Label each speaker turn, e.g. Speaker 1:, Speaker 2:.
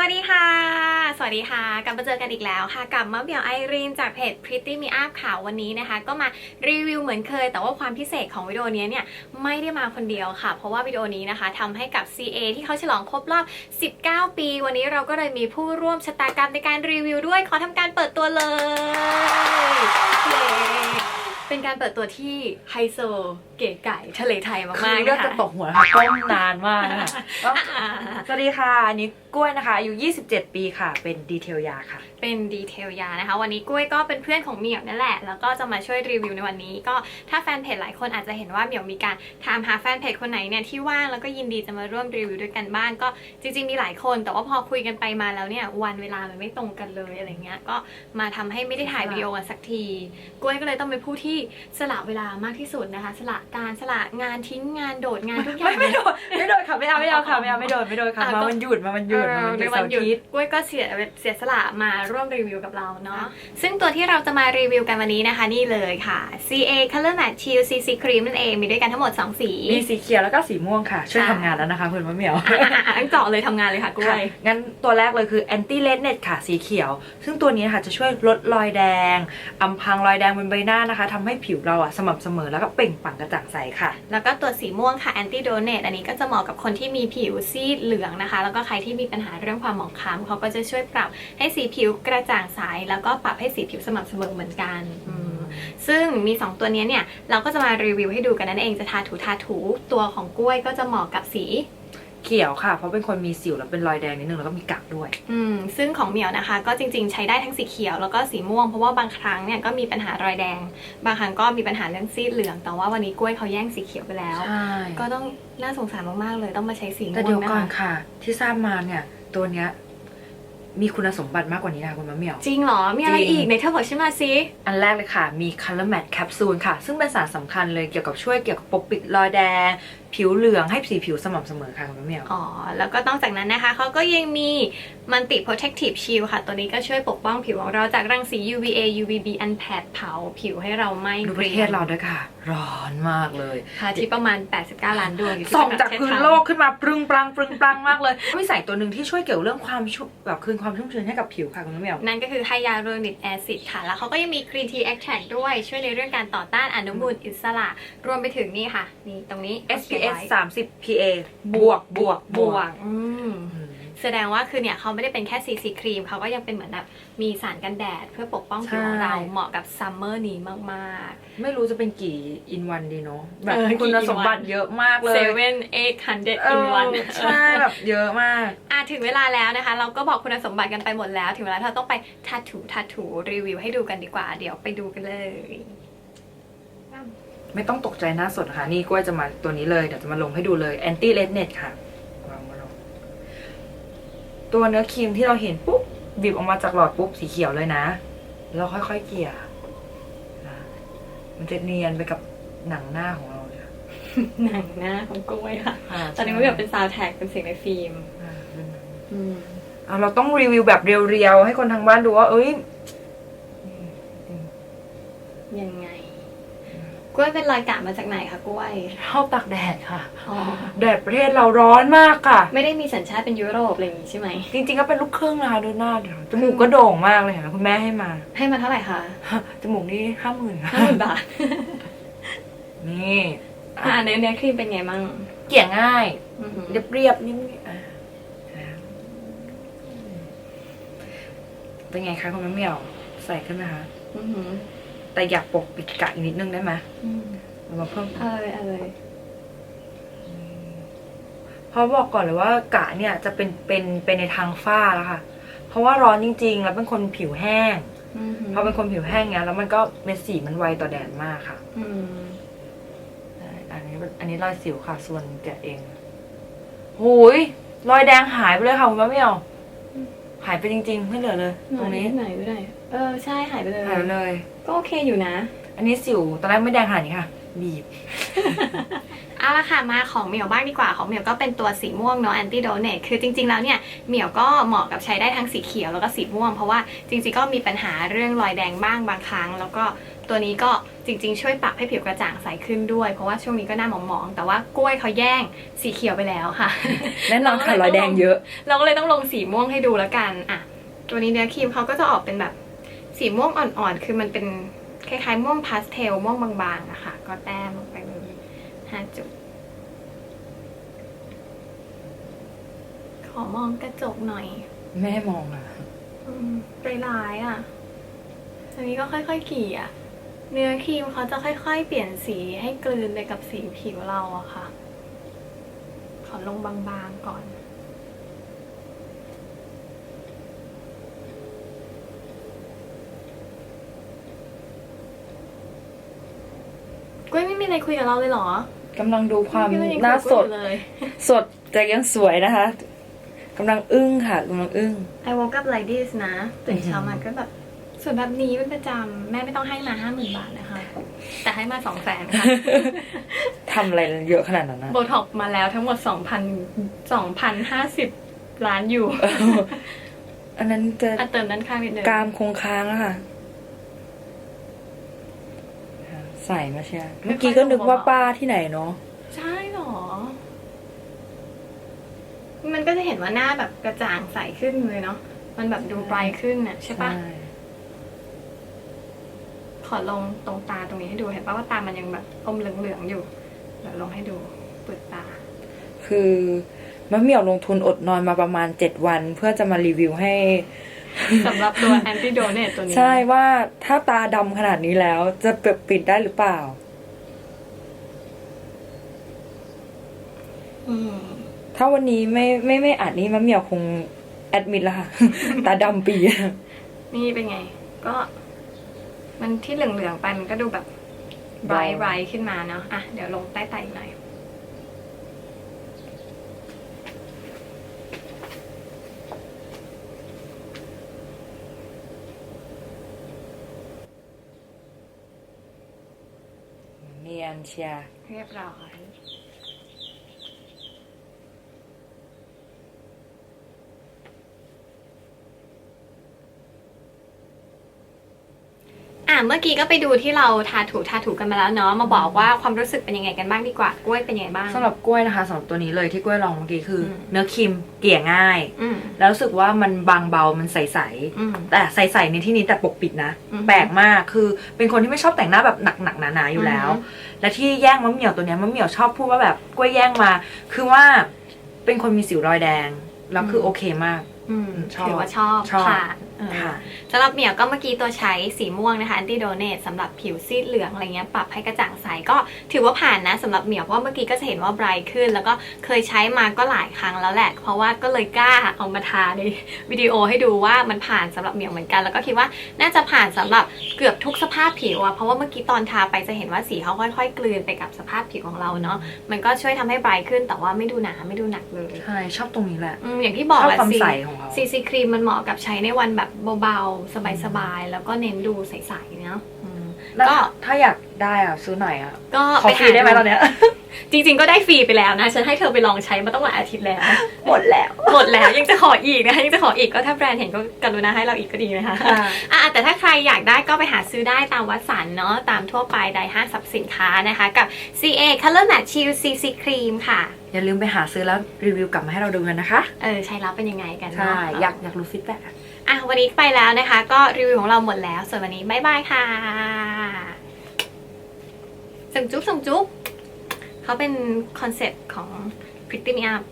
Speaker 1: วัสดีค่ะ สวัสดีค่ะ กลับมาเจอกันอีกแล้วค่ะ กับมะเหมี่ยวไอรีนจากเพจ Pretty Me Up ค่ะ วันนี้นะคะ ก็มารีวิวเหมือนเคย แต่ว่าความพิเศษของวิดีโอนี้เนี่ย ไม่ได้มาคนเดียวค่ะ เพราะว่าวิดีโอนี้นะคะทำให้กับ CA ที่เขาฉลองครบรอบ 19 ปี วันนี้เราก็เลยมีผู้ร่วมชะตากรรมในการรีวิวด้วย ขอทำการเปิดตัวเลย เย้เป็นการเปิดตัวที่ไฮโซเก๋ไก่ทะเลไทย
Speaker 2: คื
Speaker 1: มาก
Speaker 2: อ
Speaker 1: ๆ
Speaker 2: เลือ
Speaker 1: นะ
Speaker 2: ด
Speaker 1: คะ
Speaker 2: จะตกหัวนะคะก้มนานมากนะคะก็
Speaker 1: อ่า
Speaker 2: สวัสดีค่ะ อันนี้กล้วยนะคะ อายุ 27 ปีค่ะ เป็นดีเทลยาค่ะ
Speaker 1: เป็นดีเทลยานะคะ วันนี้กล้วยก็เป็นเพื่อนของเหมียวนั่นแหละ แล้วก็จะมาช่วยรีวิวในวันนี้ ก็ถ้าแฟนเพจหลายคนอาจจะเห็นว่าเหมียวมีการถามหาแฟนเพจคนไหนเนี่ยที่ว่างแล้วก็ยินดีจะมาร่วมรีวิวด้วยกันบ้างก็จริง ๆ มีหลายคน แต่ว่าพอคุยกันไปมาแล้วเนี่ยวันเวลามันไม่ตรงกันเลยอะไรเงี้ยก็มาทำให้ไม่ได้ถ่ายวิดีโอกันสักทีกล้วยก็เลยต้องเป็นผู้ที่สละเวลามากที่สุดนะคะ สละการสละงานทิ้งงานโดดงานทุกอย่าง
Speaker 2: ไม่ไม่โดนไม่โดนค่ะไม่เอาไม่เอาค่ะไม่เอาไม่โดนไม่โดนค่ะ
Speaker 1: อะ
Speaker 2: มา
Speaker 1: ก็
Speaker 2: วันหยุดมาวันหยุดมาวันห
Speaker 1: ใน
Speaker 2: ยุด
Speaker 1: วั
Speaker 2: เสานร์
Speaker 1: หยุด
Speaker 2: อาทิตย์
Speaker 1: กล้วยก็เสียเสียสละมาร่วมรีวิวกับเราเนาะ
Speaker 2: ค่ะ
Speaker 1: ซึ่งตัวที่เราจะมารีวิวกันวันนี้นะคะนี่เลยค่ะ CA Color Matte Chill CC Cream นั่นเองมีด้วยกันทั้งหมด 2 สี
Speaker 2: มีสีเขียวแล้วก็สีม่วงค่ะ ช่วย
Speaker 1: ใช่
Speaker 2: ทำงานแล้วนะคะคุณมะเหมียว
Speaker 1: อะๆๆอันเจาะเลยทำงานเลยค่ะกล้
Speaker 2: ค่ะ
Speaker 1: วย
Speaker 2: งั้นตัวแรกเลยคือ anti redness ค่ะสีเขียว ซึ่งตัวนี้ค่ะจะช่วยลดรอยแดงอำพรางรอยแดงบนใบหน้านะคะทำให้ผิวเราอะสม่ำเสมอแล้วก็เปล่งปลั่งกระจ่างใสค่ะ
Speaker 1: แล้วก็ตัวสีม่วงค่ะ Anti Donate อันนี้ก็จะเหมาะกับคนที่มีผิวซีดเหลืองนะคะ แล้วก็ใครที่มีปัญหาเรื่องความหมองคล้ำเขาก็จะช่วยปรับให้สีผิวกระจ่างใสแล้วก็ปรับให้สีผิวสม่ำเสมอเหมือนกันอืมซึ่งมี 2 ตัวเนี้ยเนี่ย เราก็จะมารีวิวให้ดูกันนั่นเองจะทาถูทาถูตัวของกล้วยก็จะเหมาะกับสี
Speaker 2: เขียวค่ะ เพราะเป็นคนมีสิวแล้วเป็นรอยแดงนิดนึงแล้วก็มีกักด้วย
Speaker 1: อืม ซึ่งของเหมียวนะคะ ก็จริงๆ ใช้ได้ทั้งสีเขียวแล้วก็สีม่วง เพราะว่าบางครั้งเนี่ยก็มีปัญหารอยแดง บางครั้งก็มีปัญหาเรื่องซีดเหลือง แต่ว่าวันนี้กล้วยเขาแย่งสีเขียวไปแล้ว
Speaker 2: ใช่
Speaker 1: ก็ต้องน่าสงสารมากๆเลยต้องมาใช้สีม่วง
Speaker 2: แต่เดี๋ยวก่อน
Speaker 1: นะคะ
Speaker 2: ค่ะ ที่ทราบมาเนี่ยตัวเนี้ย มีคุณสมบัติมากกว่านี้นะคะคุณมะเหมียว
Speaker 1: จริงเหรอ มีอะไร
Speaker 2: จริง
Speaker 1: อีกในเธอบอกฉันมาสิ
Speaker 2: อันแรกเลยค่ะ มี Color Matte Capsule ค่ะ ซึ่งเป็นสารสำคัญเลยเกี่ยวกับช่วยเกี่ยวกับปกปิดรอยแดงผิวเหลืองให้สีผิวสม่ำเสมอค่ะคุณมะเหมียว
Speaker 1: อ๋อ แล้วก็นอกจากนั้นนะคะเขาก็ยังมี Multi Protective Shield ค่ะ ตัวนี้ก็ช่วยปกป้องผิวของเราจากรังสี UVA UVB อันแผดเผาผิวให้เราไม่
Speaker 2: ดูประเทศเราด้วยค่ะ ร้อนมากเลย
Speaker 1: ค่ะที่ประมาณ 89 ล้านดวงอยู่ที่
Speaker 2: ส่อง
Speaker 1: ประ
Speaker 2: จาก
Speaker 1: เทศ
Speaker 2: พื้น
Speaker 1: ไทย
Speaker 2: โลกขึ้นมาปรึงปรังปรึงปรังมากเลยมีใส่ตัวหนึ่งที่ช่วยเกี่ยวเรื่องความชุ่มแบบคืนความชุ่มชื้นให้กับผิวค่ะคุณมะเหมียว
Speaker 1: นั่นก็คือไฮยาลูรอนิกแอซิดค่ะ แล้วเขาก็ยังมี Green Tea Extract ด้วยช่วยในเรื่องการต่อต้านอนุมูลอิสระ รวมไปถึงนี่ค่ะ นี่ตรงนี้
Speaker 2: SPS 30 PA บวกบวก
Speaker 1: บวกอืม
Speaker 2: อืม
Speaker 1: แสดงว่าคือเนี่ยเขาไม่ได้เป็นแค่ซีซีครีมเขาก็ยังเป็นเหมือนแบบมีสารกันแดดเพื่อปกป้องผิวของเรา
Speaker 2: ใช่
Speaker 1: เหมาะกับซัมเมอร์นี้มาก
Speaker 2: ไม่รู้จะเป็นกี่อินวันดีเนาะแบบ
Speaker 1: เออกี่
Speaker 2: คุณ
Speaker 1: in one
Speaker 2: สมบัติเยอะมากเล
Speaker 1: ๆ
Speaker 2: ย
Speaker 1: seven eight hundred
Speaker 2: เอ
Speaker 1: in
Speaker 2: อ
Speaker 1: one
Speaker 2: ใช่แบบเยอะมาก
Speaker 1: อะถึงเวลาแล้วนะคะ เราก็บอกคุณสมบัติกันไปหมดแล้ว ถึงเวลาที่เราต้องไปทัดถูทัดถูรีวิวให้ดูกันดีกว่า เดี๋ยวไปดูกันเลย
Speaker 2: ไม่ต้องตกใจหน้าสดนะคะนี่กล้วยจะมาตัวนี้เลยเดี๋ยวจะมาลงให้ดูเลย anti redness ค่ะวางมาลงตัวเนื้อครีมที่เราเห็นปุ๊บบีบออกมาจากหลอดปุ๊บสีเขียวเลยนะแล้วค่อยๆเกลี่ยนะมันจะเนียนไปกับหนังหน้าของเราเลย
Speaker 1: หนังหน้าของกล้วยค่ะาตอนนี้มันแบบเป็นซาวแท็กเป็นเสียงในฟิล์ม
Speaker 2: อ่าเป็นหนัง
Speaker 1: อืม
Speaker 2: อะเราต้องรีวิวแบบเรียวๆ ให้คนทางบ้านดูว่า เอ้ย
Speaker 1: ยังไงก ล้วยเป็นรอยกะมาจากไหนคะกล้วย
Speaker 2: เข้าตากแดดค่ะ
Speaker 1: อ๋อ
Speaker 2: แดดประเทศเราร้อนมากค่ะ
Speaker 1: ไม่ได้มีสัญชาติเป็นยุโรปอะไรอย่างงี้ใช่ไหม
Speaker 2: จริงๆก็เป็นลูกครึ่งนะคะดูหน้าเดี๋ยวจมูกก็โด่งมากเลยเห็นไหมคุณแม่ให้มา
Speaker 1: ให้มาเท่าไหร่คะ
Speaker 2: จมูกนี่ห้าหมื่น
Speaker 1: ห้าหมื่นบาท
Speaker 2: นี่
Speaker 1: อ่าเนื้อเนื้อครีมเป็นไงมั่ง
Speaker 2: เกลี่ยง่าย
Speaker 1: อือหือ
Speaker 2: เรียบๆนิ่มๆอะเป็นไงคะคุณแม่เหมียวใส่ขึ้นไหมคะ
Speaker 1: อือหือ
Speaker 2: แต่อยากปกปิดกะอีกนิดนึงได้ไหม
Speaker 1: อืม
Speaker 2: เอามาเพิ่ม
Speaker 1: เอาเลยเอาเลย
Speaker 2: เพราะบอกก่อนเลยว่ากะเนี่ยจะเป็นเป็นเป็นในทางฝ้าแล้วค่ะ เพราะว่าร้อนจริง ๆ แล้วเป็นคนผิวแห้ง
Speaker 1: อือหือ
Speaker 2: พอเป็นคนผิวแห้งเงี้ยแล้วมันก็เม็ดสีมันไวต่อแดดมากค่ะ
Speaker 1: อืม
Speaker 2: ใช่อันนี้อันนี้รอยสิวค่ะ ส่วนแกะเองหูยรอยแดงหายไปเลยค่ะคุณมะเหมียวหายไปจริงๆไม่เหลือเลย ตรงนี้
Speaker 1: ไหนไปไหน เออใช่หายไปเลย
Speaker 2: หายไปเลย
Speaker 1: ก็โอเคอยู่นะ
Speaker 2: อันนี้สิวตอนแรกไม่แดงขนาดนี้ค่ะ บีบ
Speaker 1: เอาละค่ะมาของเหมียวบ้างดีกว่าของเหมียวก็เป็นตัวสีม่วงเนาะ anti donate คือจริง ๆ แล้วเนี่ยเหมียวก็เหมาะกับใช้ได้ทั้งสีเขียวแล้วก็สีม่วง เพราะว่าจริง ๆ ก็มีปัญหาเรื่องรอยแดงบ้างบางครั้ง แล้วก็ตัวนี้ก็จริง ๆ ช่วยปรับให้ผิวกระจ่างใสขึ้นด้วย เพราะว่าช่วงนี้ก็หน้าหมองๆแต่ว่ากล้วยเขาแย่งสีเขียวไปแล้วค่ะ
Speaker 2: แน่นอนค่ะรอยแดงเยอะ
Speaker 1: เราก็เลยต้องลงสีม่วงให้ดูแล้วกันอะตัวนี้เนื้อครีมเขาก็จะออกเป็นแบบ สีม่วงอ่อนๆ คือมันเป็นคล้ายๆ ม่วงพาสเทล ม่วงบางๆอะค่ะ ก็แต้มลงไปเลยห้าจุด ขอมองกระจกหน่อย
Speaker 2: แม่มองอะ
Speaker 1: อืมใจร้ายอะอันนี้ก็ค่อยๆกลี่อะเนื้อครีมเขาจะค่อยๆ เปลี่ยนสีให้กลืนไปกับสีผิวเราอะค่ะ ขอลงบางๆก่อน กล้วยไม่มีอะไรคุยกับเราเลยเหรอ
Speaker 2: กำลังดูความ
Speaker 1: กล้วยยัง
Speaker 2: หน้า
Speaker 1: คุย
Speaker 2: ส
Speaker 1: กับ
Speaker 2: ด
Speaker 1: กล้วยอยู่เลย
Speaker 2: สดแต่ยังสวยนะคะกำลังอึ้งค่ะกำลังอึ้ง
Speaker 1: I woke up like this นะตื่นเช้ามาก็แบบสวยแบบนี้เป็นประจำแม่ไม่ต้องให้มาห้าหมื่นบาทนะคะ แต่ให้มาสองแสนค่ะ
Speaker 2: ทำอะไรเยอะขนาดนั้นนะ
Speaker 1: โบท็อกซ์มาแล้วทั้งหมด2,000 2,050ล้านอยู่
Speaker 2: อันนั้นจะ
Speaker 1: อะเติมด้านข้างนิดนึง
Speaker 2: กรามคงค้างแล้วค่ะ ใส่มาเชียร์เมื่อกี้ก็นึกว่าป้าที่ไหนเนาะ
Speaker 1: ใช่เหรอ มันก็จะเห็นว่าหน้าแบบกระจ่างใสขึ้นเลยเนาะ มันแบบดูไบรท์ขึ้นน่ะใช่ปะขอลงตรงตาตรงนี้ให้ดูเห็นปะว่าตามันยังแบบอมเหลืองๆอยู่ เดี๋ยวลงให้ดูเปิดตา
Speaker 2: คือมะเหมี่ยวลงทุนอดนอนมาประมาณเจ็ดวัน เพื่อจะมารีวิวให้
Speaker 1: สำหรับตัว anti donate ตัวนี้
Speaker 2: ใช่ว่าถ้าตาดำขนาดนี้แล้วจะเปิดปิดได้หรือเปล่า
Speaker 1: อืม
Speaker 2: ถ้าวันนี้ไม่ไม่ไม่อัดนี้มะเหมี่ยวคงแอดมิดแล้วค่ะ ตาดำปี
Speaker 1: นี่เป็นไง ก็ มันที่เหลืองๆไปมันก็ดูแบบไบรท์ไบรท์ขึ้นมาเนาะอะเดี๋ยวลงใต้ไตอีกหน่อย
Speaker 2: เนียนเชียร์
Speaker 1: เรียบร้อย เมื่อกี้ก็ไปดูที่เราทาถูทาถูกันมาแล้วเนาะมาบอกว่าความรู้สึกเป็นยังไงกันบ้างดีกว่ากล้วยเป็นยังไงบ้าง
Speaker 2: สำหรับกล้วยนะคะสำหรับตัวนี้เลยที่กล้วยลองเมื่อกี้คืออ
Speaker 1: ม
Speaker 2: เนื้อครีมเกลี่ยง่าย
Speaker 1: อืม
Speaker 2: แล้วรู้สึกว่ามันบางเบา มันใส
Speaker 1: อืม
Speaker 2: ๆ แต่ใสๆในที่นี้แต่ปกปิดนะ
Speaker 1: อือฮึ
Speaker 2: แปลกมาก คือเป็นคนที่ไม่ชอบแต่งหน้าแบบหนักๆหนาๆอยู่แล้ว
Speaker 1: อือฮึ
Speaker 2: และที่แย่งมะเหมี่ยวตัวเนี้ยมะเหมี่ยวชอบพูดว่าแบบกล้วยแย่งมา คือว่าเป็นคนมีสิวรอยแดง แล้วคือโอเคมาก
Speaker 1: อืม
Speaker 2: ชอบ
Speaker 1: ถือว่าชอบ
Speaker 2: ชอบ
Speaker 1: ค่ะเออ
Speaker 2: ค่ะ
Speaker 1: สำหรับเหมียวก็เมื่อกี้ตัวใช้สีม่วงนะคะ anti donate สำหรับผิวซีดเหลืองอะไรเงี้ยปรับให้กระจ่างใสก็ถือว่าผ่านนะสำหรับเหมียวเพราะว่าเมื่อกี้ก็จะเห็นว่าไบรท์ขึ้น แล้วก็เคยใช้มาก็หลายครั้งแล้วแหละ เพราะว่าก็เลยกล้าเอามาทาในวิดีโอให้ดูว่ามันผ่านสำหรับเหมียวเหมือนกัน แล้วก็คิดว่าน่าจะผ่านสำหรับเกือบทุกสภาพผิวอะเพราะว่าเมื่อกี้ตอนทาไปจะเห็นว่าสีเขาค่อยๆ กลืนไปกับสภาพผิวของเราเนาะมันก็ช่วยทำให้ไบรท์ขึ้นแต่ว่าไม่ดูหนาไม่ดูหนักเลย
Speaker 2: ใช่ชอบตรงนี้แหละ
Speaker 1: อืมอย่างที่
Speaker 2: ช
Speaker 1: บ
Speaker 2: อ
Speaker 1: อก
Speaker 2: บ
Speaker 1: แหละ
Speaker 2: ความ
Speaker 1: สี
Speaker 2: ใสของเขา
Speaker 1: ซีซีครีมมันเหมาะกับใช้ในวันแบบเบาๆ สบายๆ แล้วก็เน้นดูใสๆเนาะอืม
Speaker 2: แล้ว
Speaker 1: ก็
Speaker 2: ถ้าอยากได้อะซื้อหน่อยอะ
Speaker 1: ก็
Speaker 2: ขอฟรีได้ไหมตอนเนี้ย
Speaker 1: จริง ๆ ก็ได้ฟรีไปแล้วนะ ฉันให้เธอไปลองใช้มาต้องหลายอาทิตย์แล้ว
Speaker 2: หมดแล้ว
Speaker 1: หมดแล้วยังจะขออีกนะคะยังจะขออีกก็ถ้าแบรนด์เห็นก็กรุณาให้เราอีกก็ดีนะคะ
Speaker 2: ค่ะ
Speaker 1: อะแต่ถ้าใครอยากได้ก็ไปหาซื้อได้ตามวัดสันเนาะตามทั่วไปใดห้างสรรพสินค้านะคะ กับ CA Color Matte Shield CC Cream ค่ะ
Speaker 2: อย่าลืมไปหาซื้อแล้วรีวิวกลับมาให้เราดูกันนะคะ
Speaker 1: เออ ใช้แล้วเป็นยังไงกัน
Speaker 2: ใช่
Speaker 1: เนาะ
Speaker 2: อยากอยากรู้ฟีดแบ็ก
Speaker 1: อะวันนี้ไปแล้วนะคะ ก็รีวิวของเราหมดแล้ว ส่วนวันนี้บายบายค่ะส่งจุ๊บส่งจุ๊บเขาเป็นคอนเซ็ปต์ของ Pretty Me Up